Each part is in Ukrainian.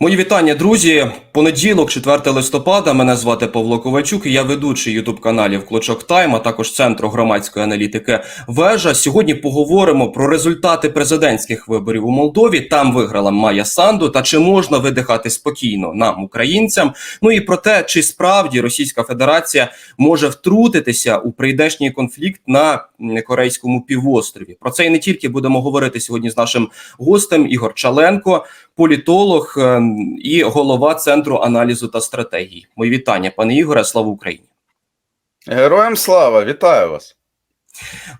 Мої вітання, друзі. Понеділок, 4 листопада. Мене звати Павло Ковальчук. і Я ведучий ютуб каналів Клочок Тайм, а також центру громадської аналітики Вежа. Сьогодні поговоримо про результати президентських виборів у Молдові. Там виграла Майя Санду. Та чи можна видихати спокійно нам, українцям? Ну і про те, чи справді Російська Федерація може втрутитися у прийдешній конфлікт на Корейському півострові. Про це і не тільки будемо говорити сьогодні з нашим гостем Ігор Чаленко політолог е, і голова центру аналізу та стратегії. Мої вітання, пане Ігоре. Слава Україні! Героям слава, вітаю вас.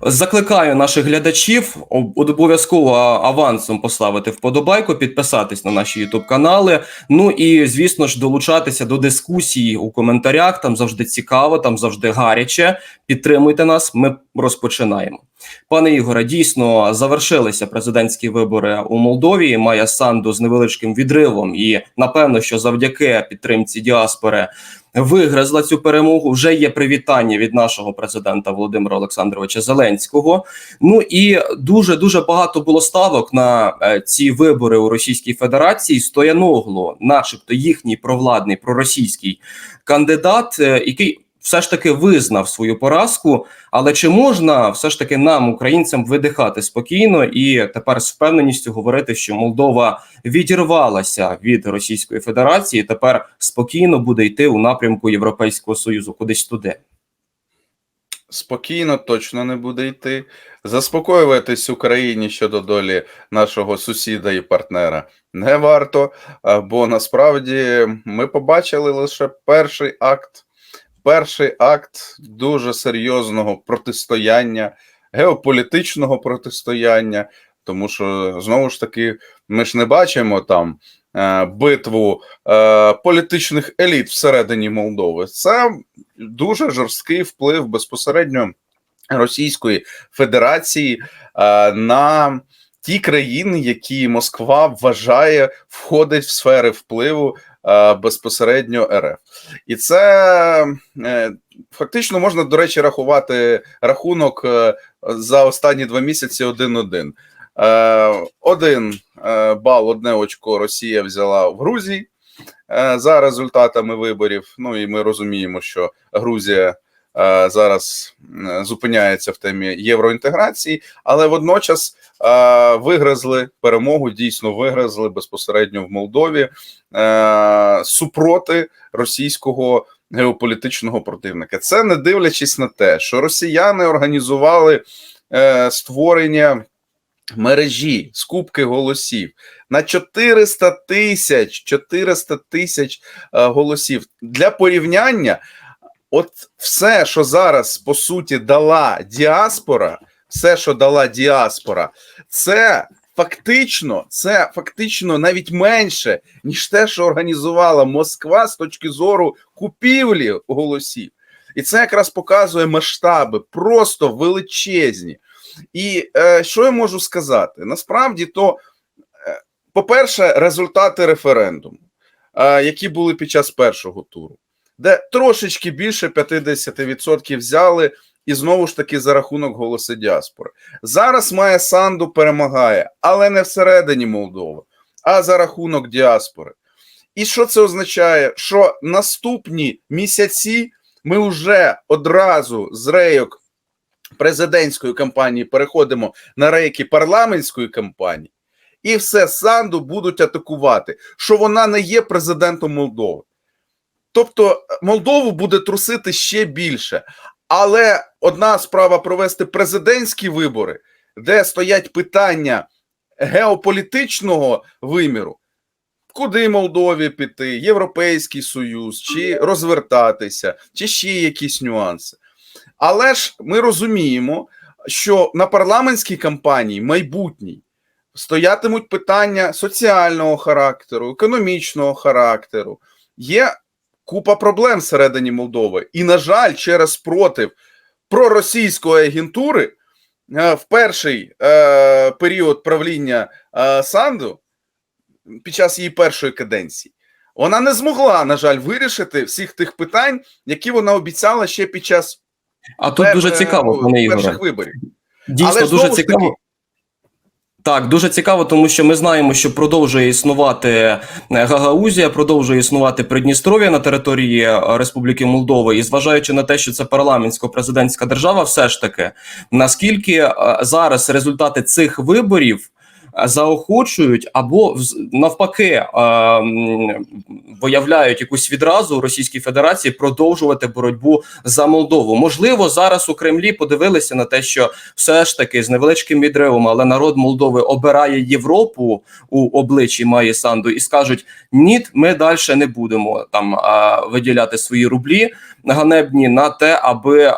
Закликаю наших глядачів обов'язково авансом поставити вподобайку, підписатись на наші ютуб канали. Ну і звісно ж долучатися до дискусії у коментарях. Там завжди цікаво, там завжди гаряче. Підтримуйте нас. Ми розпочинаємо. Пане Ігоре, дійсно завершилися президентські вибори у Молдові. Майя Санду з невеличким відривом, і напевно, що завдяки підтримці діаспори вигризла цю перемогу. Вже є привітання від нашого президента Володимира Олександровича Зеленського. Ну і дуже дуже багато було ставок на е, ці вибори у Російській Федерації. Стояногло, начебто, їхній провладний проросійський кандидат, е, який. Все ж таки визнав свою поразку, але чи можна все ж таки нам, українцям, видихати спокійно і тепер з впевненістю говорити, що Молдова відірвалася від Російської Федерації, і тепер спокійно буде йти у напрямку Європейського союзу, кудись туди. Спокійно точно не буде йти. Заспокоюватись Україні щодо долі нашого сусіда і партнера не варто, бо насправді ми побачили лише перший акт, перший акт дуже серйозного протистояння, геополітичного протистояння. Тому що знову ж таки ми ж не бачимо там е, битву е, політичних еліт всередині Молдови. Це дуже жорсткий вплив безпосередньо Російської Федерації е, на ті країни, які Москва вважає входить в сфери впливу безпосередньо РФ. І це е, фактично можна, до речі, рахувати рахунок е, за останні два місяці один-один. Е, Один е, бал, одне очко Росія взяла в Грузії е, за результатами виборів. Ну і ми розуміємо, що Грузія е, зараз зупиняється в темі євроінтеграції, але водночас е, вигризли перемогу, дійсно вигризли безпосередньо в Молдові е, супроти російського геополітичного противника. Це не дивлячись на те, що росіяни організували е, створення мережі скупки голосів на 400 тисяч 400 тисяч е, голосів для порівняння. От все, що зараз по суті дала діаспора, все, що дала діаспора, це фактично, це фактично навіть менше, ніж те, що організувала Москва з точки зору купівлі голосів. І це якраз показує масштаби, просто величезні. І е, що я можу сказати? Насправді, то, е, по-перше, результати референдуму, е, які були під час першого туру, де трошечки більше 50% взяли, і знову ж таки за рахунок голоси діаспори. Зараз Майя Санду перемагає, але не всередині Молдови, а за рахунок діаспори. І що це означає? Що наступні місяці ми вже одразу з рейок президентської кампанії переходимо на рейки парламентської кампанії, і все Санду будуть атакувати, що вона не є президентом Молдови. Тобто Молдову буде трусити ще більше. Але одна справа провести президентські вибори, де стоять питання геополітичного виміру, куди Молдові піти, Європейський Союз, чи розвертатися, чи ще якісь нюанси. Але ж ми розуміємо, що на парламентській кампанії майбутній стоятимуть питання соціального характеру, економічного характеру. Є купа проблем всередині Молдови. І, на жаль, через спротив проросійської агентури е, в перший е, період правління е, Санду під час її першої каденції. Вона не змогла, на жаль, вирішити всіх тих питань, які вона обіцяла ще під час А тут пер- дуже цікаво, е, пане Ігоре. перших виборів. Дійсно Але дуже цікаво. таки- Так, дуже цікаво, тому що ми знаємо, що продовжує існувати е, Гагаузія, продовжує існувати Придністров'я на території е, Республіки Молдова. І зважаючи на те, що це парламентсько-президентська держава, все ж таки, наскільки е, зараз результати цих виборів заохочують або навпаки виявляють якусь відразу Російській Федерації продовжувати боротьбу за Молдову. Можливо, зараз у Кремлі подивилися на те, що все ж таки з невеличким відривом, але народ Молдови обирає Європу у обличчі Майї Санду і скажуть: ні, ми далі не будемо там а, виділяти свої рублі ганебні на те, аби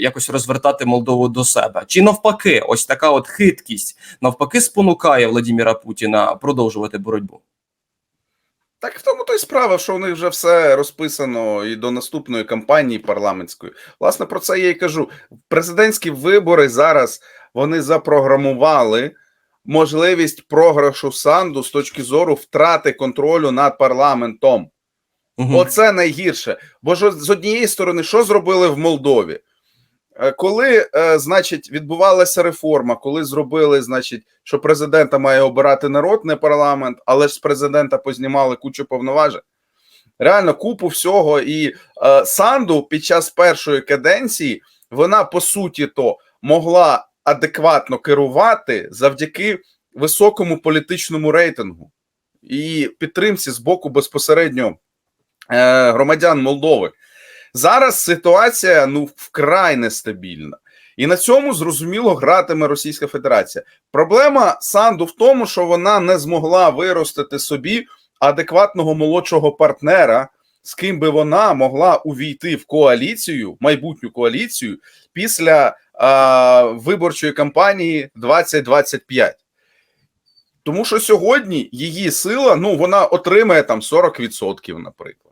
якось розвертати Молдову до себе. Чи навпаки, ось така от хиткість навпаки спонукає Владіміра Путіна продовжувати боротьбу. Так в тому то й справа, що у них вже все розписано і до наступної кампанії парламентської. Власне, про це я й кажу. Президентські вибори зараз вони запрограмували можливість програшу Санду з точки зору втрати контролю над парламентом. Мгм. Оце найгірше. Бо ж з однієї сторони, що зробили в Молдові? Е, Коли, е, значить, відбувалася реформа, коли зробили, значить, що президента має обирати народ, не парламент, але ж з президента познімали кучу повноважень. Реально, купу всього. І е, Санду під час першої каденції вона по суті то могла адекватно керувати завдяки високому політичному рейтингу і підтримці з боку безпосередньо е, громадян Молдови. Зараз ситуація ну вкрай нестабільна. І на цьому зрозуміло гратиме Російська Федерація. Проблема Санду в тому, що вона не змогла виростити собі адекватного молодшого партнера, з ким би вона могла увійти в коаліцію, майбутню коаліцію після а, виборчої кампанії 2025. Тому що сьогодні її сила, ну вона отримає там 40%, наприклад.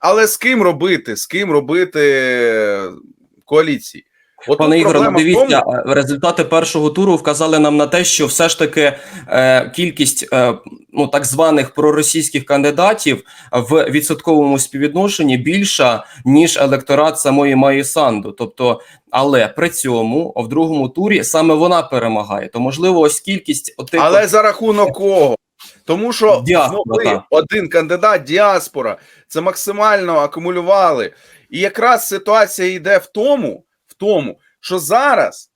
Але з ким робити? З ким робити е, коаліції? От Пане Ігоре, ну дивіться, тому- е, результати першого туру вказали нам на те, що все ж таки е, кількість е, ну так званих проросійських кандидатів в відсотковому співвідношенні більша ніж електорат самої Майї Санду. Тобто, але при цьому в другому турі саме вона перемагає. То можливо, ось кількість отих Але за рахунок кого? Тому що Діаспора, один кандидат, діаспора, це максимально акумулювали. І якраз ситуація йде в тому, в тому, що зараз,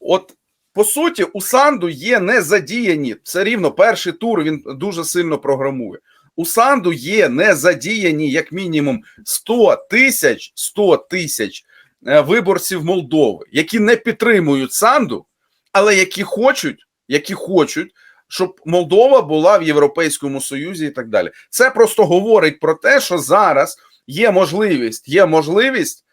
от по суті, у Санду є не задіяні все рівно. Перший тур він дуже сильно програмує. У Санду є не задіяні як мінімум 100 тисяч 100 тисяч е, виборців Молдови, які не підтримують Санду, але які хочуть, які хочуть щоб Молдова була в Європейському Союзі і так далі. Це просто говорить про те, що зараз є можливість, є можливість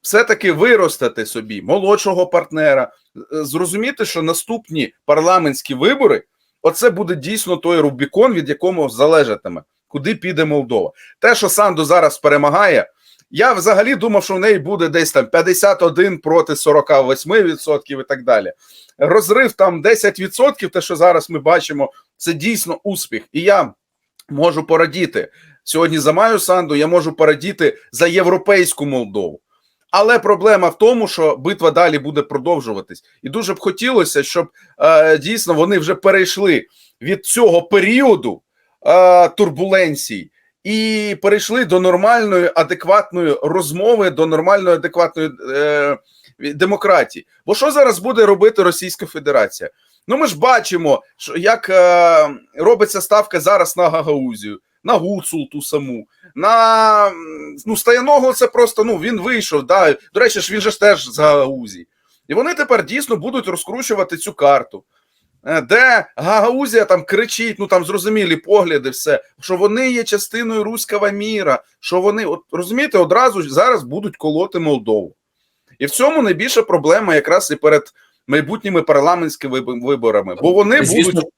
все-таки виростити собі молодшого партнера, е, зрозуміти, що наступні парламентські вибори оце буде дійсно той Рубікон, від якого залежатиме, куди піде Молдова. Те, що Санду зараз перемагає. Я взагалі думав, що в неї буде десь там 51 проти 48% і так далі. Розрив там 10%, те, що зараз ми бачимо, це дійсно успіх. І я можу порадіти сьогодні за Маю Санду, я можу порадіти за європейську Молдову. Але проблема в тому, що битва далі буде продовжуватись, і дуже б хотілося, щоб е, дійсно вони вже перейшли від цього періоду е, турбуленцій і перейшли до нормальної адекватної розмови, до нормальної адекватної е, демократії. Бо що зараз буде робити Російська Федерація? Ну ми ж бачимо, що як е, робиться ставка зараз на Гагаузію, на Гуцул ту саму, на ну Стояного це просто ну він вийшов. Да. До речі, ж він же теж з Гагаузії. І вони тепер дійсно будуть розкручувати цю карту. Е, Де Гагаузія там кричить, ну там зрозумілі погляди, все, що вони є частиною руського міра, що вони, от розумієте, одразу зараз будуть колоти Молдову. І в цьому найбільша проблема якраз і перед майбутніми парламентськими виборами, бо вони Звісно. будуть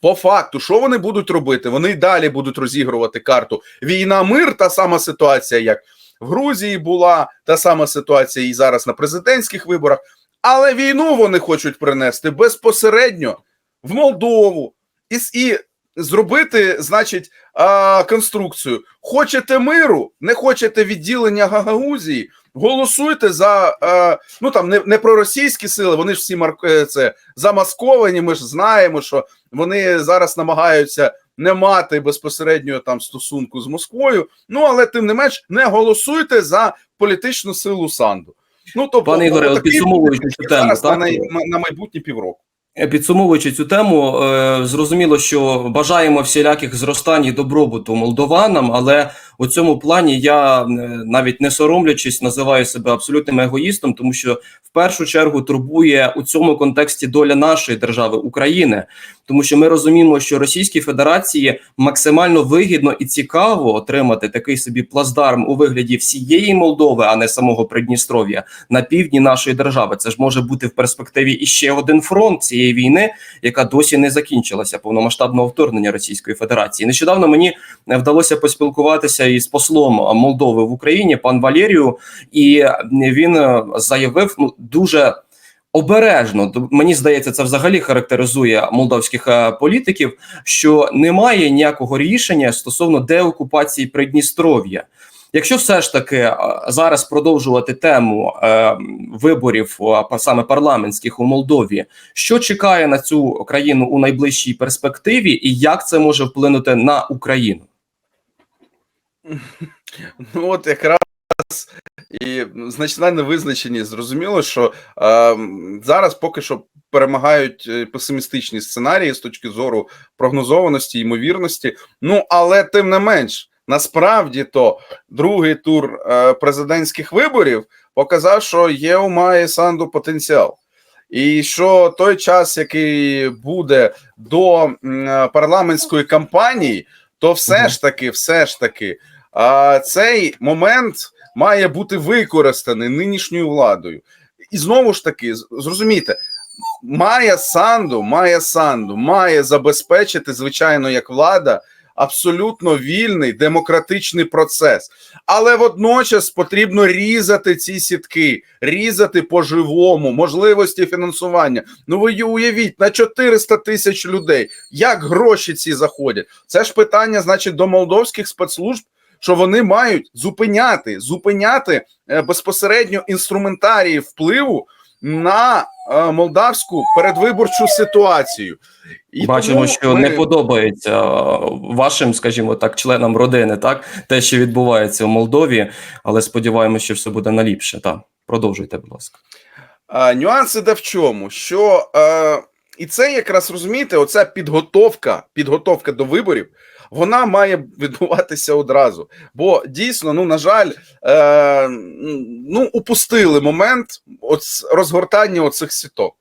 по факту, що вони будуть робити? Вони й далі будуть розігрувати карту. Війна, мир, та сама ситуація, як в Грузії була, та сама ситуація і зараз на президентських виборах. Але війну вони хочуть принести безпосередньо в Молдову і, і зробити, значить, а, конструкцію. Хочете миру, не хочете відділення Гагаузії, голосуйте за е, ну там не, не проросійські сили, вони ж всі марк... е, це замасковані. Ми ж знаємо, що вони зараз намагаються не мати безпосередньо там стосунку з Москвою. Ну але тим не менш не голосуйте за політичну силу Санду. Ну тобто, Пане Ігоре, от підсумовуючи цю тему, так? на, на, майбутні півроку. Е, Підсумовуючи цю тему, е, зрозуміло, що бажаємо всіляких зростань і добробуту молдованам, але у цьому плані я е, навіть не соромлячись називаю себе абсолютним егоїстом, тому що в першу чергу турбує у цьому контексті доля нашої держави України, тому що ми розуміємо, що Російській Федерації максимально вигідно і цікаво отримати такий собі плацдарм у вигляді всієї Молдови, а не самого Придністров'я на півдні нашої держави. Це ж може бути в перспективі іще один фронт цієї війни, яка досі не закінчилася повномасштабного вторгнення Російської Федерації. Нещодавно мені вдалося поспілкуватися із послом Молдови в Україні, пан Валерію, і він е, заявив ну дуже. Обережно мені здається, це взагалі характеризує молдовських е, політиків, що немає ніякого рішення стосовно деокупації Придністров'я. Якщо все ж таки е, зараз продовжувати тему е, виборів саме парламентських у Молдові, що чекає на цю країну у найближчій перспективі, і як це може вплинути на Україну? Ну от якраз і значна невизначеність. Зрозуміло, що е, зараз поки що перемагають е, песимістичні сценарії з точки зору прогнозованості, ймовірності. Ну але тим не менш, насправді то другий тур е, президентських виборів показав, що є у Майї Санду потенціал. І що той час, який буде до е, парламентської кампанії, то все ж таки, все ж таки, а, цей момент має бути використаний нинішньою владою. І знову ж таки, зрозумійте, має Санду, має Санду має забезпечити, звичайно, як влада, абсолютно вільний демократичний процес. Але водночас потрібно різати ці сітки, різати по-живому, можливості фінансування. Ну ви уявіть, на 400 тисяч людей. Як гроші ці заходять? Це ж питання, значить, до молдовських спецслужб, що вони мають зупиняти, зупиняти е, безпосередньо інструментарії впливу на е, молдавську передвиборчу ситуацію. І Бачимо, що ми- не подобається е, вашим, скажімо так, членам родини, так те, що відбувається в Молдові, але сподіваємося, що все буде наліпше. Так, продовжуйте, будь ласка. А, нюанс іде в чому? Що е, і це якраз розумієте, оця підготовка, підготовка до виборів, вона має відбуватися одразу. Бо дійсно, ну на жаль, е, ну упустили момент от розгортання оцих сіток.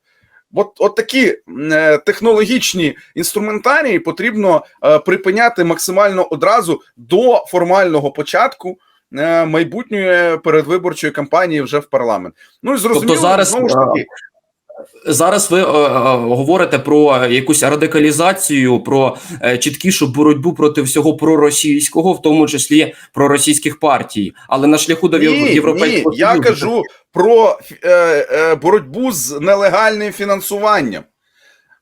От, от такі е, технологічні інструментарії потрібно е, припиняти максимально одразу до формального початку е, майбутньої передвиборчої кампанії вже в парламент. Ну і зрозуміло, Тобто зараз, знову ж таки, Зараз ви е, е, говорите про якусь радикалізацію, про е, чіткішу боротьбу проти всього проросійського, в тому числі проросійських партій, але на шляху до ні, ні, європейського я Союзу. кажу про е, е, боротьбу з нелегальним фінансуванням,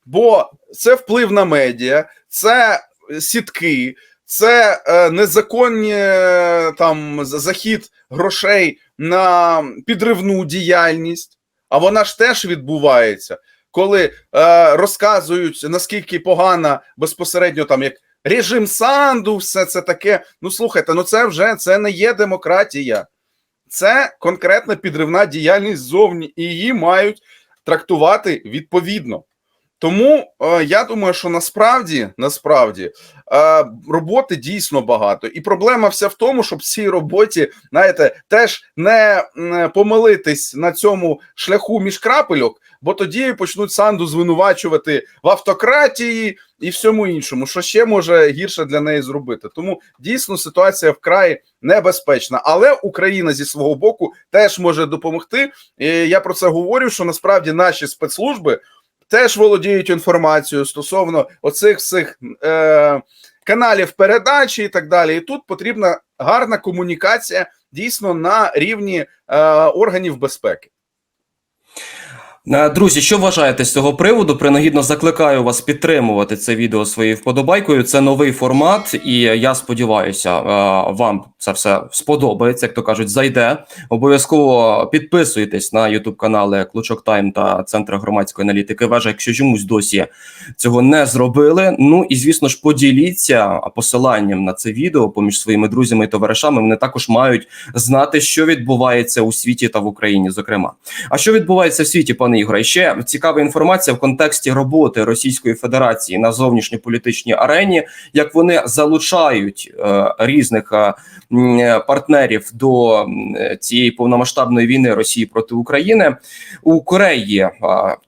бо це вплив на медіа, це сітки, це е, незаконні е, там захід грошей на підривну діяльність. А вона ж теж відбувається, коли е, розказують наскільки погана безпосередньо там як режим санду, все це таке. Ну слухайте, ну це вже це не є демократія, це конкретна підривна діяльність ззовні, і її мають трактувати відповідно. Тому е, я думаю, що насправді насправді е, роботи дійсно багато, і проблема вся в тому, щоб в цій роботі, знаєте, теж не помилитись на цьому шляху між крапельок, бо тоді почнуть санду звинувачувати в автократії і всьому іншому, що ще може гірше для неї зробити. Тому дійсно ситуація вкрай небезпечна, але Україна зі свого боку теж може допомогти. І я про це говорю. Що насправді наші спецслужби теж володіють інформацією стосовно оцих всіх е, каналів передачі і так далі. І тут потрібна гарна комунікація дійсно на рівні е, органів безпеки. Е, Друзі, що вважаєте з цього приводу? Принагідно закликаю вас підтримувати це відео своєю вподобайкою. Це новий формат, і я сподіваюся, е, вам це все сподобається, як то кажуть, зайде. Обов'язково підписуйтесь на Ютуб канали Клучок Тайм та Центр громадської аналітики. Вежа, якщо чомусь досі цього не зробили. Ну і звісно ж, поділіться посиланням на це відео поміж своїми друзями і товаришами. Вони також мають знати, що відбувається у світі та в Україні. Зокрема, а що відбувається в світі, пане Ігоре? Ще цікава інформація в контексті роботи Російської Федерації на зовнішньополітичній арені, як вони залучають е, різних е, партнерів до цієї повномасштабної війни Росії проти України у Кореї е,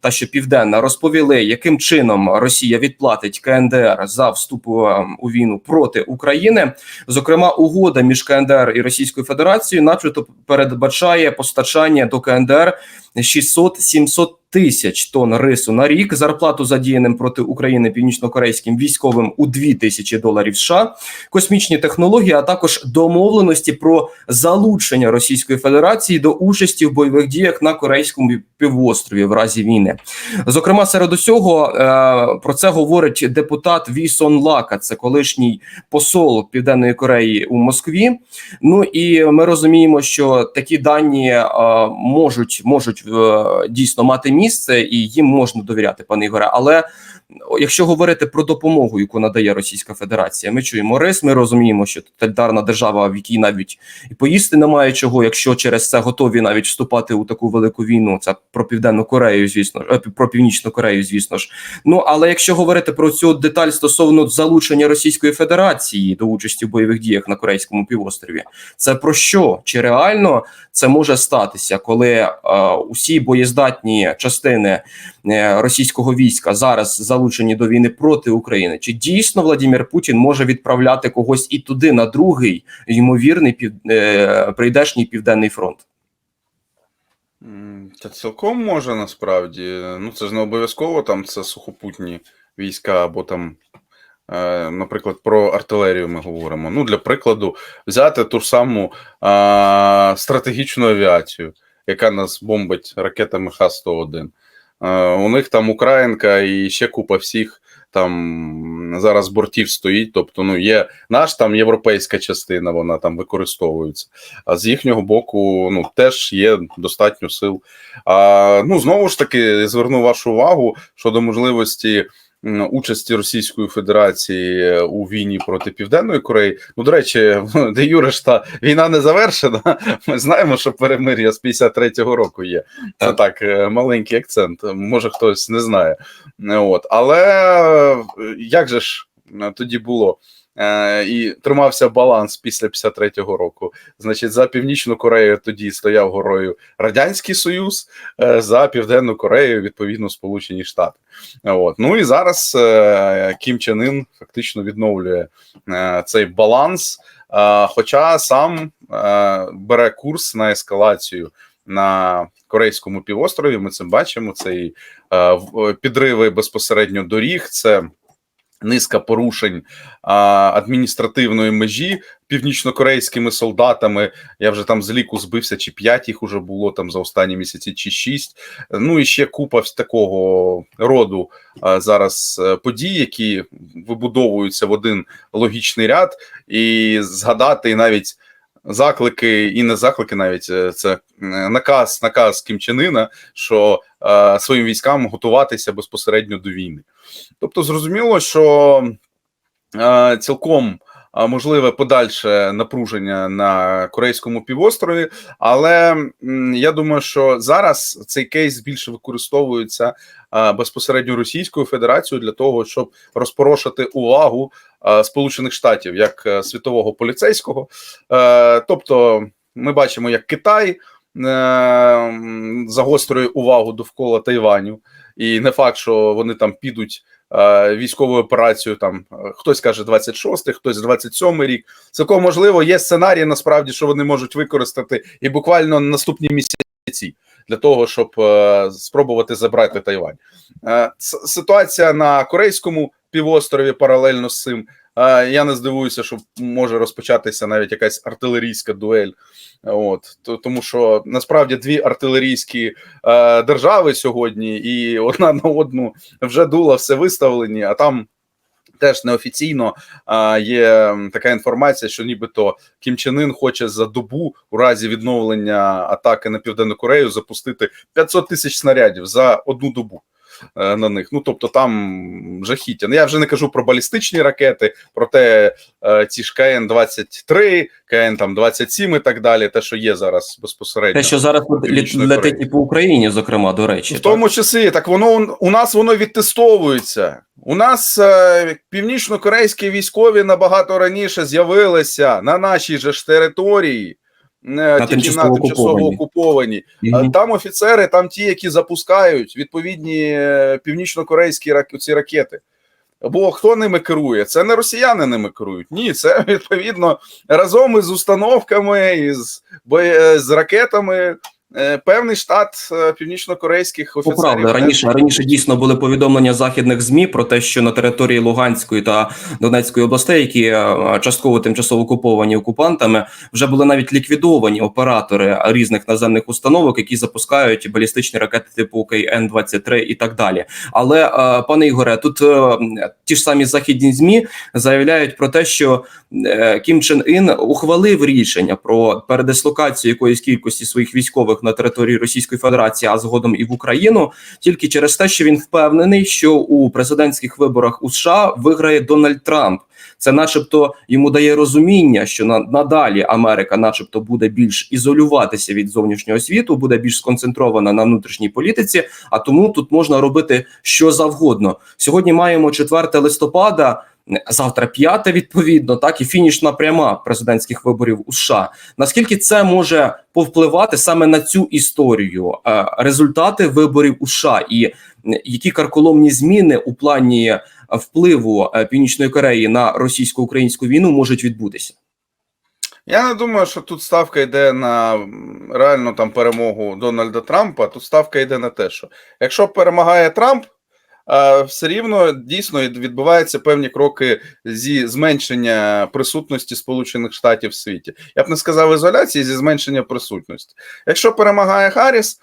та що південна розповіли, яким чином Росія відплатить КНДР за вступ е, у війну проти України. Зокрема, угода між КНДР і Російською Федерацією, начебто, передбачає постачання до КНДР 600-700 só тисяч тонн рису на рік, зарплату задіяним проти України північнокорейським військовим у 2 тисячі доларів США, космічні технології, а також домовленості про залучення Російської Федерації до участі в бойових діях на корейському півострові в разі війни. Зокрема, серед усього е, про це говорить депутат Ві Сон Лака, це колишній посол Південної Кореї у Москві. Ну і ми розуміємо, що такі дані е, можуть можуть е, дійсно мати місце, і їм можна довіряти, пане Ігоре. Але якщо говорити про допомогу, яку надає Російська Федерація, ми чуємо рис. Ми розуміємо, що тоталітарна держава, в якій навіть і поїсти немає чого, якщо через це готові навіть вступати у таку велику війну. Це про південну Корею, звісно ж, е, про північну Корею, звісно ж. Ну але якщо говорити про цю деталь стосовно залучення Російської Федерації до участі в бойових діях на Корейському півострові, це про що? Чи реально це може статися, коли е, усі боєздатні частини е, російського війська зараз залучені до війни проти України? Чи дійсно Владимир Путін може відправляти когось і туди на другий ймовірний пів, е, прийдешній південний фронт? Та цілком може насправді. Ну, це ж не обов'язково там це сухопутні війська, або там, е, наприклад, про артилерію ми говоримо. Ну, для прикладу, взяти ту ж саму е, стратегічну авіацію, яка нас бомбить ракетами Х-101. Е, у них там Українка і ще купа всіх там зараз бортів стоїть. Тобто, ну, є наш там європейська частина, вона там використовується. А з їхнього боку, ну теж є достатньо сил. А ну знову ж таки зверну вашу увагу щодо можливості. Участі Російської Федерації у війні проти Південної Кореї. Ну, до речі, де Юре ж та війна не завершена. Ми знаємо, що перемир'я з 53-го року є. Це так, е, маленький акцент. Може, хтось не знає. Е, От. Але е, як же ж е, тоді було? Е, І тримався баланс після 53-го року. Значить, за Північну Корею тоді стояв горою Радянський Союз, е, за Південну Корею, відповідно, Сполучені Штати. От. Ну і зараз е, Кім Чен Ін фактично відновлює цей баланс, хоча сам бере курс на ескалацію на Корейському півострові. Ми це бачимо. Це і підриви безпосередньо доріг. Це низка порушень а, адміністративної межі північнокорейськими солдатами. Я вже там з ліку збився, чи п'ять їх уже було там за останні місяці, чи шість. Ну і ще купа такого роду а, зараз е, подій, які вибудовуються в один логічний ряд, і згадати навіть. Заклики і не заклики, навіть е, це наказ, наказ Кім Чен Ына, що своїм військам готуватися безпосередньо до війни. Тобто, зрозуміло, що е, цілком е, можливе подальше напруження на Корейському півострові, але я думаю, що зараз цей кейс більше використовується е, безпосередньо Російською Федерацією для того, щоб розпорошити увагу е, Сполучених Штатів як е, світового поліцейського. Е, Тобто, ми бачимо, як Китай е, загострює увагу довкола Тайваню, і не факт, що вони там підуть е, військову операцію. Там е, хтось каже 26-й, хтось 27-й рік. Цілком можливо, є сценарії насправді, що вони можуть використати і буквально наступні місяці для того, щоб е, спробувати забрати Тайвань. Е, ситуація на корейському півострові паралельно з цим. Я не здивуюся, що може розпочатися навіть якась артилерійська дуель. От тому, що насправді дві артилерійські е, держави сьогодні, і одна на одну вже дула все виставлені, а там. Теж неофіційно а, є така інформація, що нібито Кім Чен Ін хоче за добу у разі відновлення атаки на південну Корею запустити 500 тисяч снарядів за одну добу на них. Ну тобто там жахіття. Ну я вже не кажу про балістичні ракети, проте е, ці ж КН 23 КН там 27 і так далі. Те, що є зараз безпосередньо. Те, що зараз летить і по Україні, зокрема, до речі. В тому числі, так воно у- у нас воно відтестовується. У нас е, північно-корейські військові набагато раніше з'явилися на нашій же ж території, е, тільки на тимчасово окуповані. Мгм. Е, Там офіцери, там ті, які запускають відповідні е, північно-корейські рак- ці ракети. Бо хто ними керує? Це не росіяни ними керують. Ні, це відповідно разом із установками, із бо з ракетами. Е, Певний штат е, північно-корейських Ну, офіцерів. правда, раніше раніше дійсно були повідомлення західних змі про те, що на території Луганської та Донецької областей, які е, частково тимчасово окуповані окупантами, вже були навіть ліквідовані оператори різних наземних установок, які запускають балістичні ракети типу КН-23 і так далі. Але пане Ігоре, тут ті ж самі західні змі заявляють про те, що Кім Чен Ін ухвалив рішення про передислокацію якоїсь кількості своїх військових на території Російської Федерації, а згодом і в Україну, тільки через те, що він впевнений, що у президентських виборах у США виграє Дональд Трамп. Це, начебто, йому дає розуміння, що на надалі Америка, начебто, буде більш ізолюватися від зовнішнього світу, буде більш сконцентрована на внутрішній політиці. А тому тут можна робити що завгодно. Сьогодні маємо 4 листопада. Завтра п'яте, відповідно, так і фінішна пряма президентських виборів у США. Наскільки це може повпливати саме на цю історію? Е, Результати виборів у США і які карколомні зміни у плані впливу е, Північної Кореї на російсько-українську війну можуть відбутися? Я не думаю, що тут ставка йде на реальну там перемогу Дональда Трампа. Тут ставка йде на те, що якщо перемагає Трамп, все рівно дійсно відбуваються певні кроки зі зменшення присутності Сполучених Штатів в світі. Я б не сказав ізоляції зі зменшення присутності. Якщо перемагає Харріс,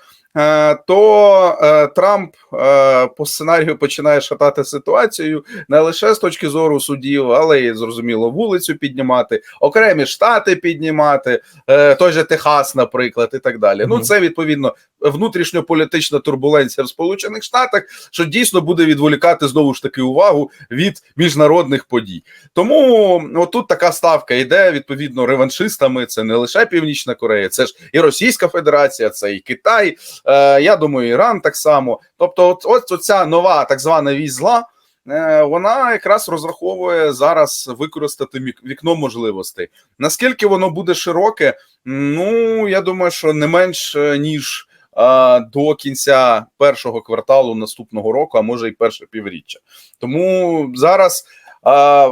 то е, Трамп е, по сценарію починає шатати ситуацію не лише з точки зору судів, але й зрозуміло вулицю піднімати, окремі штати піднімати, е, той же Техас, наприклад, і так далі. Ну, це відповідно внутрішньополітична турбуленція в Сполучених Штатах, що дійсно буде відволікати знову ж таки увагу від міжнародних подій. Тому ну, тут така ставка йде відповідно реваншистами. Це не лише Північна Корея, це ж і Російська Федерація, це і Китай. Е, я думаю, Іран так само. Тобто, от, от оця нова так звана вісь зла. е, Вона якраз розраховує зараз використати вікно можливостей. Наскільки воно буде широке? Ну я думаю, що не менш е, ніж а, до кінця першого кварталу наступного року, а може і перше півріччя. Тому зараз а,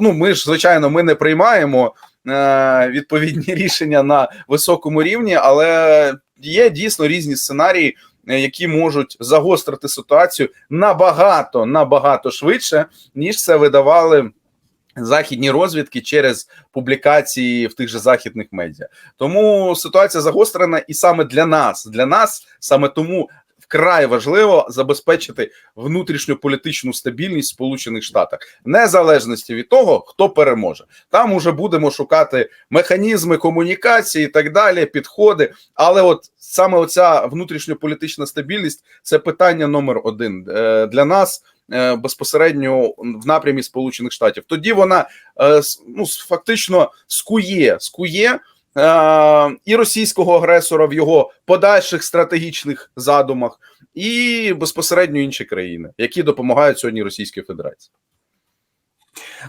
ну, ми ж звичайно ми не приймаємо е, відповідні рішення на високому рівні, але є дійсно різні сценарії, е, які можуть загострити ситуацію набагато набагато швидше, ніж це видавали. Західні розвідки через публікації в тих же західних медіа. Тому ситуація загострена, і саме для нас, для нас саме тому вкрай важливо забезпечити внутрішню політичну стабільність Сполучених Штатах, незалежності від того, хто переможе. Там уже будемо шукати механізми комунікації і так далі, підходи. Але от саме оця внутрішньополітична стабільність це питання номер один Е, для нас. е, Безпосередньо в напрямі Сполучених Штатів тоді вона е, ну фактично скує скує і російського агресора в його подальших стратегічних задумах, і безпосередньо інші країни, які допомагають сьогодні Російській Федерації.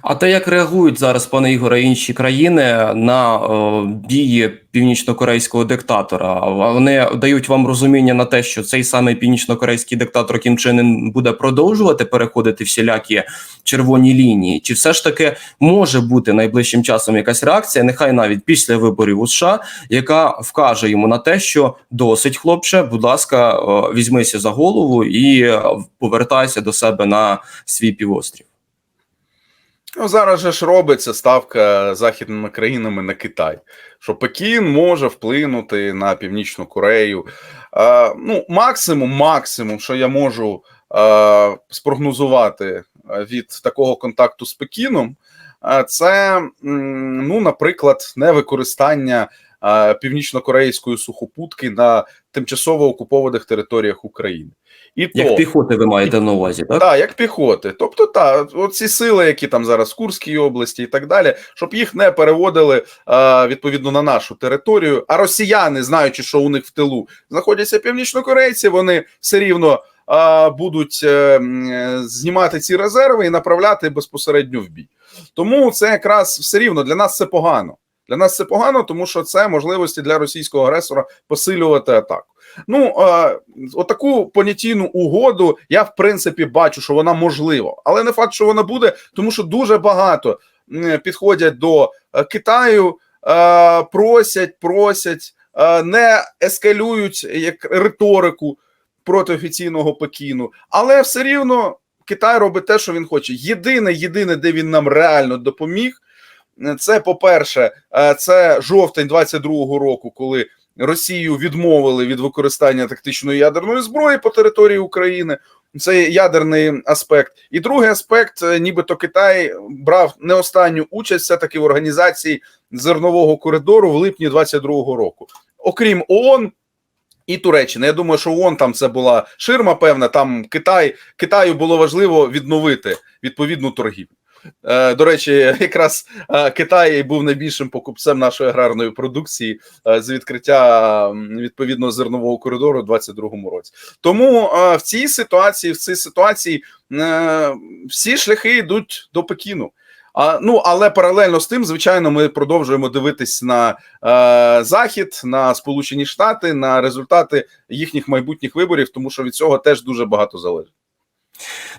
А те, як реагують зараз, пане Ігоре, інші країни на е, дії північно-корейського диктатора? Вони дають вам розуміння на те, що цей самий північно-корейський диктатор Кім Чен Ін буде продовжувати переходити всілякі червоні лінії? Чи все ж таки може бути найближчим часом якась реакція, нехай навіть після виборів у США, яка вкаже йому на те, що досить, хлопче, будь ласка, е, візьмися за голову і повертайся до себе на свій півострів? Ну, зараз же ж робиться ставка західними країнами на Китай, що Пекін може вплинути на Північну Корею. Е, ну, максимум, максимум, що я можу е, спрогнозувати від такого контакту з Пекіном, е, це, ну, наприклад, невикористання північно-корейської сухопутки на тимчасово окупованих територіях України. І Як то, піхоти ви маєте на увазі, так? так, як піхоти. Тобто, так, оці сили, які там зараз в Курській області і так далі, щоб їх не переводили е, відповідно на нашу територію. А росіяни, знаючи, що у них в тилу знаходяться північнокорейці, вони все рівно е, будуть е, м, е, знімати ці резерви і направляти безпосередньо в бій. Тому це якраз все рівно для нас це погано. Для нас це погано, тому що це можливості для російського агресора посилювати атаку. Ну, е, отаку понятійну угоду я в принципі бачу, що вона можлива, але не факт, що вона буде, тому що дуже багато підходять до е, Китаю, е, просять, просять, е, не ескалюють як риторику проти офіційного Пекіну, але все рівно Китай робить те, що він хоче. Єдине, єдине, де він нам реально допоміг. Це, по-перше, е, це жовтень 22-го року, коли Росію відмовили від використання тактичної ядерної зброї по території України. Це ядерний аспект. І другий аспект, е, нібито Китай брав не останню участь все таки в організації зернового коридору в липні 22-го року. Окрім ООН і Туреччини. Я думаю, що ООН там це була ширма певна. Там Китай Китаю було важливо відновити відповідну торгівлю. Е, До речі, якраз е, Китай був найбільшим покупцем нашої аграрної продукції е, з відкриття відповідного зернового коридору у 2022 році. Тому в цій ситуації, в цій ситуації всі шляхи йдуть до Пекіну. А, ну але паралельно з тим, звичайно, ми продовжуємо дивитись на е, захід, на Сполучені Штати, на результати їхніх майбутніх виборів, тому що від цього теж дуже багато залежить.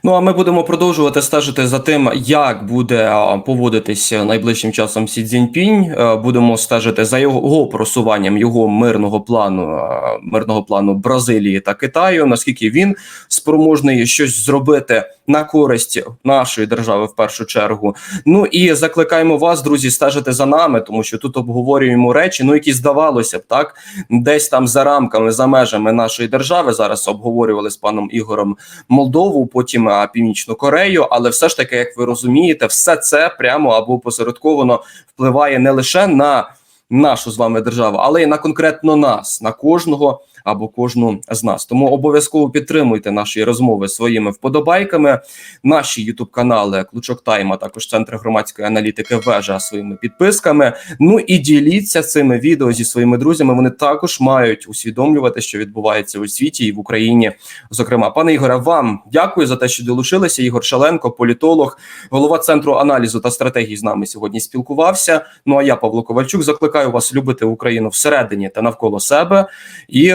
Ну а ми будемо продовжувати стежити за тим, як буде поводитися найближчим часом Сі Цзіньпінь. Е, Будемо стежити за його просуванням його мирного плану, мирного плану Бразилії та Китаю. Наскільки він спроможний щось зробити на користь нашої держави в першу чергу. Ну і закликаємо вас, друзі, стежити за нами, тому що тут обговорюємо речі, ну які здавалося б, так десь там за рамками, за межами нашої держави. Зараз обговорювали з паном Ігорем Молдову, потім Північну Корею. Але все ж таки, як ви розумієте, все це прямо або посередковано впливає не лише на нашу з вами державу, але й на конкретно нас, на кожного або кожну з нас. Тому обов'язково підтримуйте наші розмови своїми вподобайками. Наші ютуб канали Клучок Тайм, а також Центр громадської аналітики вежа своїми підписками. Ну і діліться цими відео зі своїми друзями. Вони також мають усвідомлювати, що відбувається у світі і в Україні. Зокрема, пане Ігоре, вам дякую за те, що долучилися. Ігор Шаленко, політолог, голова центру аналізу та стратегії з нами сьогодні спілкувався. Ну а я, Павло Ковальчук, закликаю вас любити Україну всередині та навколо себе і